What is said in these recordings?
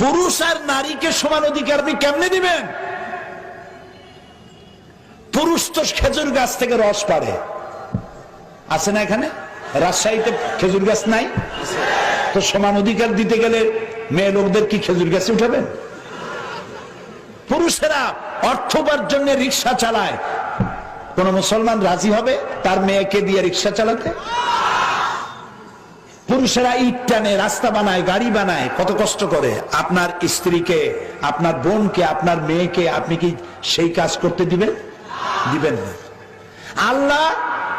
পুরুষ আর নারীকে সমান অধিকার আপনি কেমনে দিবেন? পুরুষ তো খেজুর গাছ থেকে রস পারে আছে না এখানে? রাজশাহীতে খেজুর গাছ নাই? তো সমান অধিকার দিতে গেলে মেয়ে লোকদের কি খেজুর গাছে উঠাবেন? পুরুষেরা অর্থ উপার্জনে রিক্সা চালায়। কোন মুসলমান রাজি হবে? তার মেয়েকে দিয়ে রিক্সা চালাতে? পুরুষেরা ইট টানে, রাস্তা বানায়, গাড়ি বানায়, কত কষ্ট করে। আপনার স্ত্রীকে, আপনার বোনকে, আপনার মেয়েকে আপনি কি সেই কাজ করতে দিবেন? দিবেন না। আল্লাহ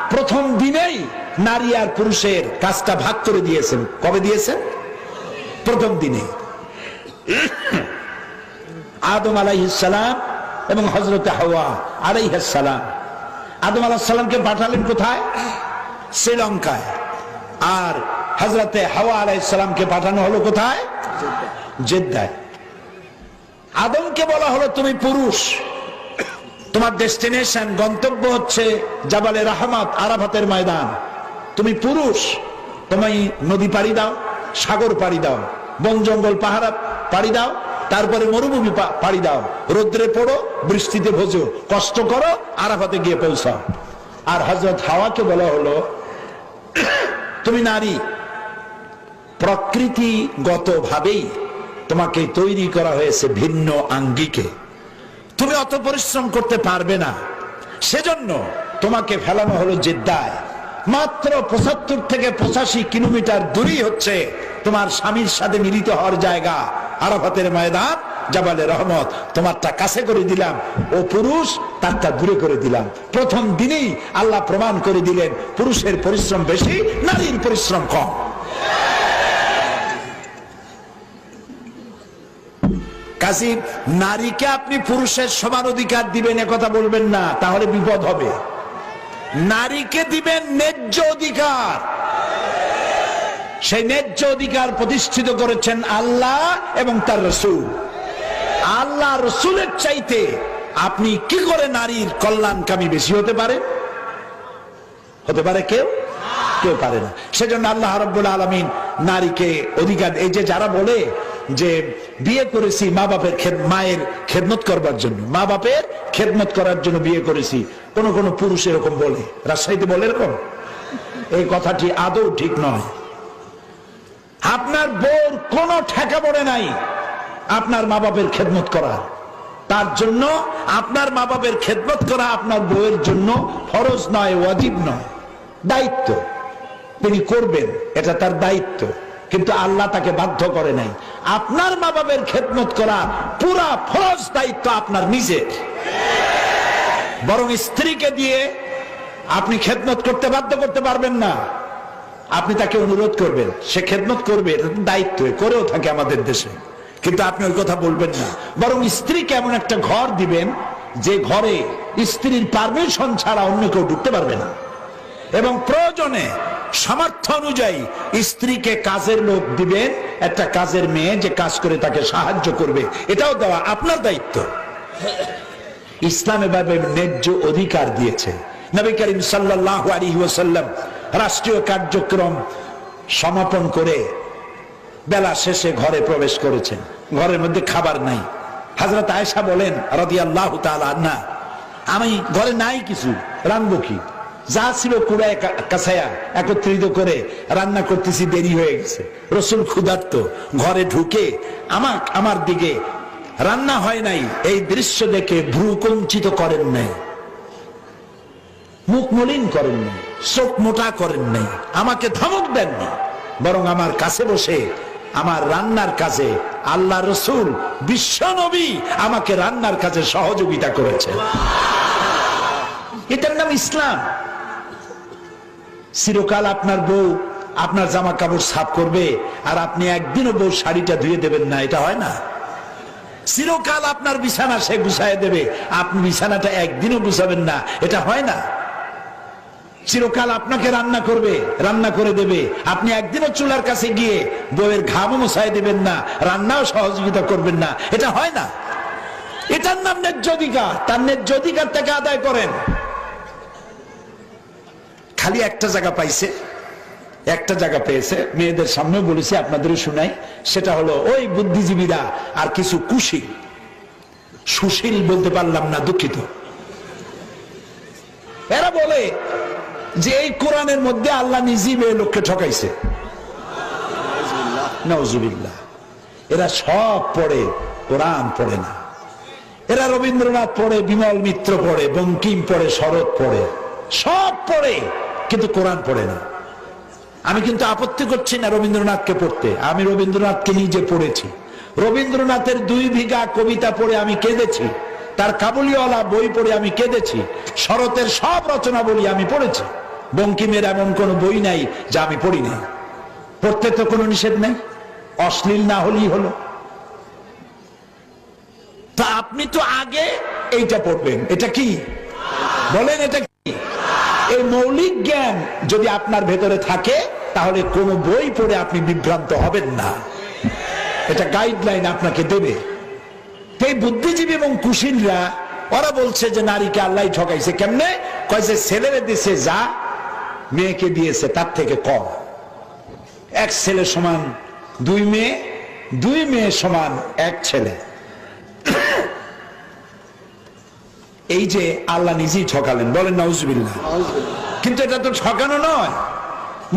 প্রথম দিনেই নারী আর পুরুষের কাজটা ভাগ করে দিয়েছেন। কবে দিয়েছেন? প্রথম দিনে। আদম আলাইহিসালাম এবং হজরত হাওয়া আলাইহাসালাম আদম আলাহিসাল্লামকে পাঠালেন কোথায়? শ্রীলঙ্কায়। আর হজরতে হাওয়া আলাইসালামকে পাঠানো হলো কোথায়? জেদ্দায়। আদমকে বলা হলো, তুমি পুরুষ। তোমার ডেস্টিনেশন, গন্তব্য হচ্ছে জাবালে রাহমাত, আরাফাতের ময়দান। তুমি পুরুষ। তুমি নদী পাড়ি দাও, সাগর পাড়ি দাও, বন জঙ্গল পাহাড় পাড়ি দাও, তারপরে মরুভূমি পাড়ি দাও। রোদ্রে পড়ো, বৃষ্টিতে ভোজো, কষ্ট করো, আরাফাতে গিয়ে পৌঁছাও। আর হজরত হাওয়াকে বলা হলো, তুমি নারী প্রকৃতিগত ভাবেই তোমাকে তৈরি করা হয়েছে ভিন্ন আঙ্গিকে। তুমি অত পরিশ্রম করতে পারবে না। সেজন্য তোমাকে ফেলানো হলো জেদ্দায়। মাত্র পঁচাত্তর থেকে পঁচাশি কিলোমিটার দূরই হচ্ছে তোমার স্বামীর সাথে মিলিত হওয়ার জায়গা। আরাফাতের ময়দান, জাবালে রহমত। তোমারটা কাছে করে দিলাম, ও পুরুষ, তারটা দূরে করে দিলাম। প্রথম দিনেই আল্লাহ প্রমাণ করে দিলেন, পুরুষের পরিশ্রম বেশি, নারীর পরিশ্রম কম। কাজী নারীকে আপনি পুরুষের সমান অধিকার দিবেন কথা বলবেন না, তাহলে বিপদ হবে। নারীকে দিবেন ন্যায্য অধিকার। সেই ন্যায্য অধিকার প্রতিষ্ঠিত করেছেন আল্লাহ এবং তার রসুল। আল্লাহ রসুলের চাইতে আপনি কি করে নারীর কল্যাণকামী বেশি হতে পারে? হতে পারে কেউ? কেউ পারে না। সেজন্য আল্লাহ রব্বুল আলমিন নারীকে অধিকার, এই যে যারা বলে যে বিয়ে করেছি মা বাপের মায়ের খেদমত করবার জন্য। মা বাপের খেদমত করার জন্য বিয়ে করেছি। কোন কোন পুরুষ এরকম বলে। রাজশাহীতে বলে এরকম? এই কথাটি আদৌ ঠিক নয়। আপনার বউর কোনো ঠেকা পড়ে নাই আপনার মা বাপের খেদমত করা তার জন্য আপনার মা বাপের খেদমত করা আপনার বউয়ের জন্য ফরজ নয়, ওয়াজিব নয়। দায়িত্ব। তিনি করবেন, এটা তার দায়িত্ব। কিন্তু আল্লাহ তাকে বাধ্য করে নাই। আপনার মা বাপের খেদমত করা পুরা ফরজ দায়িত্ব আপনার নিজের বরং স্ত্রীকে দিয়ে আপনি খেদমত করতে বাধ্য করতে পারবেন না। আপনি তাকে অনুরোধ করবেন, সে খেদমত করবে দায়িত্ব করেও থাকে আমাদের দেশে। কিন্তু আপনি ওই কথা বলবেন না। বরং স্ত্রীকে এমন একটা ঘর দিবেন, যে ঘরে স্ত্রীর পারমিশন ছাড়া অন্য কেউ ঢুকতে পারবে না। এবং প্রয়োজনে সামর্থ্য অনুযায়ী স্ত্রীকে কাজের লোক দিবেন, একটা কাজের মেয়ে যে কাজ করে তাকে সাহায্য করবে। এটাও দেওয়া আপনার দায়িত্ব। ইসলাম এভাবে ন্যায্য অধিকার দিয়েছে। নবী করিম সাল্লাহ রাষ্ট্রীয় কার্যক্রম সমাপন করে বেলা শেষে ঘরে প্রবেশ করেছেন। ঘরের মধ্যে খাবার নাই। হাজরত আয়েশা বলেন রাদি আল্লাহ না আমি ঘরে নাই কিছু রানবো কি? যা ছিল কুড়ায় কাছায়া একত্রিত করে রান্না করতেছি, দেরি হয়ে গেছে। রসুল ক্ষুধার্ত, ঘরে ঢুকে আমার আমার দিকে, রান্না হয় নাই, এই দৃশ্য দেখে ভ্রু কঞ্চিত করেন নাই। মুখ মলিন করেন নাই, চোখ মোটা করেন নাই, আমাকে ধমক দেন দেননি বরং আমার কাছে বসে, আমার রান্নার কাজে আল্লাহ রসুল, বিশ্ব নবী আমাকে রান্নার কাজে সহযোগিতা করেছে এটার নাম ইসলাম। চিরকাল আপনার বউ আপনার জামা কাপড় সাফ করবে আর আপনি একদিনও বউ শাড়িটা ধুয়ে দেবেন না, এটা হয় না? চিরকাল আপনার বিছানা সে গুছায় দেবে, আপনি বিছানাটা একদিনও গুছাবেন না, এটা হয় না? চিরকাল আপনাকে রান্না করবে, রান্না করে দেবে, আপনি একদিনও চুলার কাছে গিয়ে বউয়ের ঘামও মুছাই দেবেন না, রান্নাও সহযোগিতা করবেন না, এটা হয় না? এটার নাম ন্যায্য অধিকার, তার ন্যায্য অধিকার থেকে আদায় করেন। খালি একটা জায়গা পাইছে, একটা জায়গা পেয়েছে, মেয়েদের সামনেও বলেছি আপনাদের শুনাই, সেটা হলো ওই বুদ্ধিজীবীরা আর কিছু কুশীল। সুশীল বলতে পারলাম না, দুঃখিত। এরা বলে যে এই কোরআনের মধ্যে আল্লাহ নিজেই মেয়ে লোককে ঠকাইছে। এরা সব পড়ে, কোরআন পড়ে না। এরা রবীন্দ্রনাথ পড়ে, বিমল মিত্র পড়ে, বঙ্কিম পড়ে, শরৎ পড়ে, সব পড়ে। কিন্তু কোরআন পড়ে না। আমি কিন্তু আপত্তি করছি না রবীন্দ্রনাথকে পড়তে। আমি রবীন্দ্রনাথকে নিজে পড়েছি। রবীন্দ্রনাথের দুই বিঘা কবিতা পড়ে আমি কেঁদেছি। তার কাবুলিওয়ালা বই পড়ে আমি কেঁদেছি। শরতের সব রচনা বলি আমি পড়েছি। বঙ্কিমের এমন কোন বই নাই যা আমি পড়ি নাই। পড়তে তো কোনো নিষেধ নেই। অশ্লীল না হলেই হলো। তা আপনি তো আগে এইটা পড়বেন। এটা কি? বলেন এটা এই মৌলিক জ্ঞান যদি আপনার ভেতরে থাকে, তাহলে কোনো বই পড়ে আপনি বিভ্রান্ত হবেন না। এটা গাইডলাইন আপনাকে দেবে। এই বুদ্ধিজীবী এবং কুশীলরা, ওরা বলছে যে নারীকে আল্লাহ ঠকাইছে কেমনে? কয়েছে ছেলেরে দিছে যা, মেয়েকে দিয়েছে তার থেকে কম। এক ছেলে সমান দুই মেয়ে দুই মেয়ে সমান এক ছেলে। এই যে আল্লাহ নিজেই ঠকালেন, বলেন নাউজবিল্লাহ। কিন্তু এটা তো ঠকানো নয়।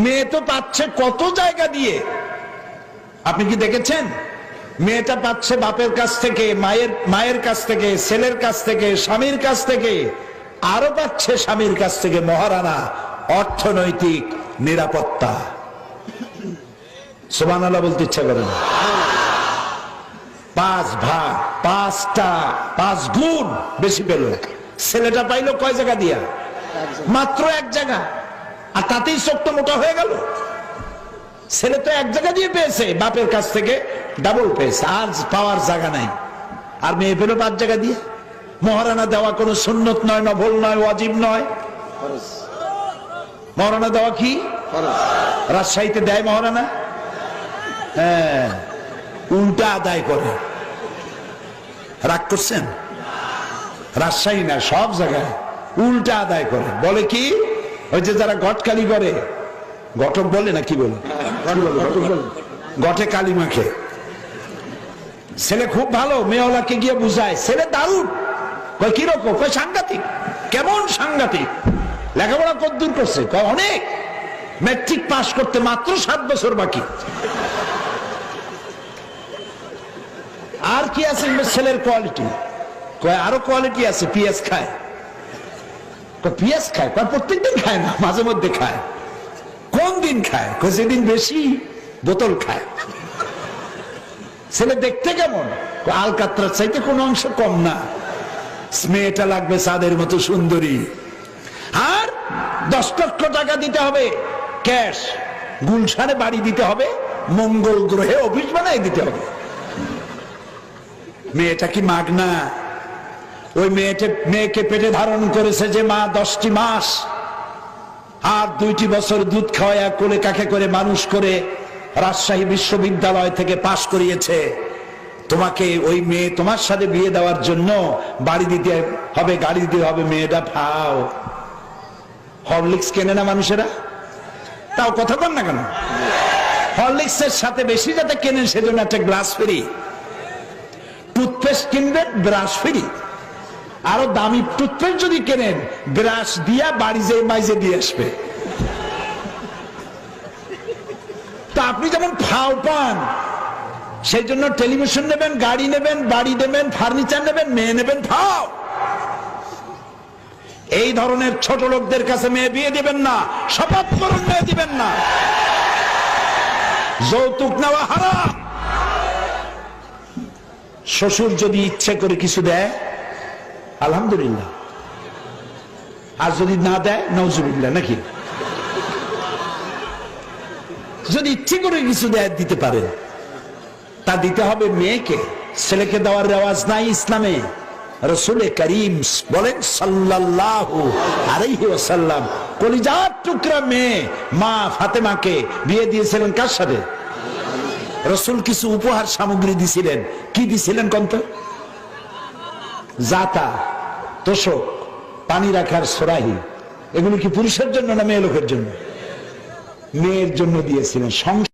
মেয়ে তো পাচ্ছে কত জায়গা দিয়ে। আপনি কি দেখেছেন? মেয়েটা পাচ্ছে বাপের কাছ থেকে, মায়ের মায়ের কাছ থেকে, ছেলের কাছ থেকে, স্বামীর কাছ থেকে, আরও পাচ্ছে স্বামীর কাছ থেকে মহারানা অর্থনৈতিক নিরাপত্তা। সোমান আল্লাহ বলতে ইচ্ছা করে না। পাঁচ ভাগ পাঁচটা পাঁচ গুণ বেশি পেল। ছেলেটা পাইলো কয় জায়গা দিয়া? মাত্র এক জায়গা। আর তাতেই চোখটা মোটা হয়ে গেল। ছেলে তো এক জায়গা দিয়ে পেয়েছে বাপের কাছ থেকে ডাবল পেয়েছে। আর পাওয়ার জায়গা নাই। আর মেয়ে পেল পাঁচ জায়গা দিয়ে। মহারানা দেওয়া কোনো সুন্নত নয় নভল নয় ওয়াজিব নয়। মহারানা দেওয়া কি? রাজশাহীতে দেয় মহারানা? হ্যাঁ। উল্টা আদায় করে। রাগ করছেন? রাজশাহী না, সব জায়গায় উল্টা আদায় করে। বলে কি? ওই যে যারা গটকালি করে ঘটক বলে না কি বলে? গটে কালী মাখে। ছেলে খুব ভালো, মেয়েওয়ালাকে গিয়ে বুঝায়, ছেলে দারুণ। কয়, কীরকম? কয়, সাংঘাতিক। কেমন সাংঘাতিক? লেখাপড়া কদ্দূর করছে। কয়, অনেক। ম্যাট্রিক পাস করতে মাত্র সাত বছর বাকি। আর কি আছে ছেলের কোয়ালিটি কয়, আরও কোয়ালিটি আছে পিএস খায়। পিএস খায়? কয়, প্রত্যেকদিন খায় না, মাঝে মধ্যে খায়। কোন দিন খায়? কয়, যেদিন বেশি বোতল খায়। ছেলে দেখতে কেমন? আলকাত্রার চাইতে কোনো অংশ কম না। মেয়েটা লাগবে সাদের মতো সুন্দরী। আর দশ লক্ষ টাকা দিতে হবে ক্যাশ। গুলশানে বাড়ি দিতে হবে, মঙ্গল গ্রহে অফিস বানাই দিতে হবে। মেয়েটা কি মাগনা? ওই মেয়েটা মেয়েকে পেটে ধারণ করেছে যে মা দশটি মাস। আর দুইটি বছর দুধ খাওয়ায়া কোলে কাকে করে মানুষ করে রাজশাহী বিশ্ববিদ্যালয় থেকে পাশ করিয়েছে। তোমাকে ওই মেয়ে তোমার সাথে বিয়ে দেওয়ার জন্য বাড়ি দিতে হবে, গাড়ি দিতে হবে, মেয়েটা ভাও। হরলিক্স কেনে না মানুষেরা? তাও কথা বল না কেন? হরলিক্সের সাথে বেশি যাতে কেনেন, সেজন্য একটা গ্লাস ফ্রি। টুথপেস্ট কিনবেন ব্রাশ ফ্রি আরও দামি টুথপেস্ট যদি কেনেন ব্রাশ দিয়া বাড়ি যে মাইজে দিয়ে আসবে। তা আপনি যেমন ফাও পান, সেই জন্য টেলিভিশন নেবেন, গাড়ি নেবেন, বাড়ি নেবেন ফার্নিচার নেবেন, মেয়ে নেবেন, ফাও। এই ধরনের ছোট লোকদের কাছে মেয়ে বিয়ে দিবেন না, শপথ করুন, মেয়ে দিবেন না। যৌতুক নেওয়া হারাম। শ্বশুর যদি ইচ্ছে করে কিছু দেয়, আলহামদুলিল্লাহ। আর যদি না দেয় নজরুল্লাহ নাকি? যদি ইচ্ছে করে কিছু দেয়, দিতে পারে তা দিতে হবে মেয়েকে। ছেলেকে দেওয়ার রেওয়াজ নাই ইসলামে। রসুলে করিম বলেন, সাল্লাল্লাহু আলাইহি ওয়াসাল্লাম, কলিজার টুকরা মেয়ে মা ফাতেমাকে বিয়ে দিয়েছিলেন কার সাথে? রসুল কিছু উপহার সামগ্রী দিছিলেন। কি দিছিলেন কন্ত জাতা, তোষক, পানি রাখার সরাহি। এগুলো কি পুরুষের জন্য না মেয়ে লোকের জন্য? মেয়ের জন্য দিয়েছিলেন। সংসার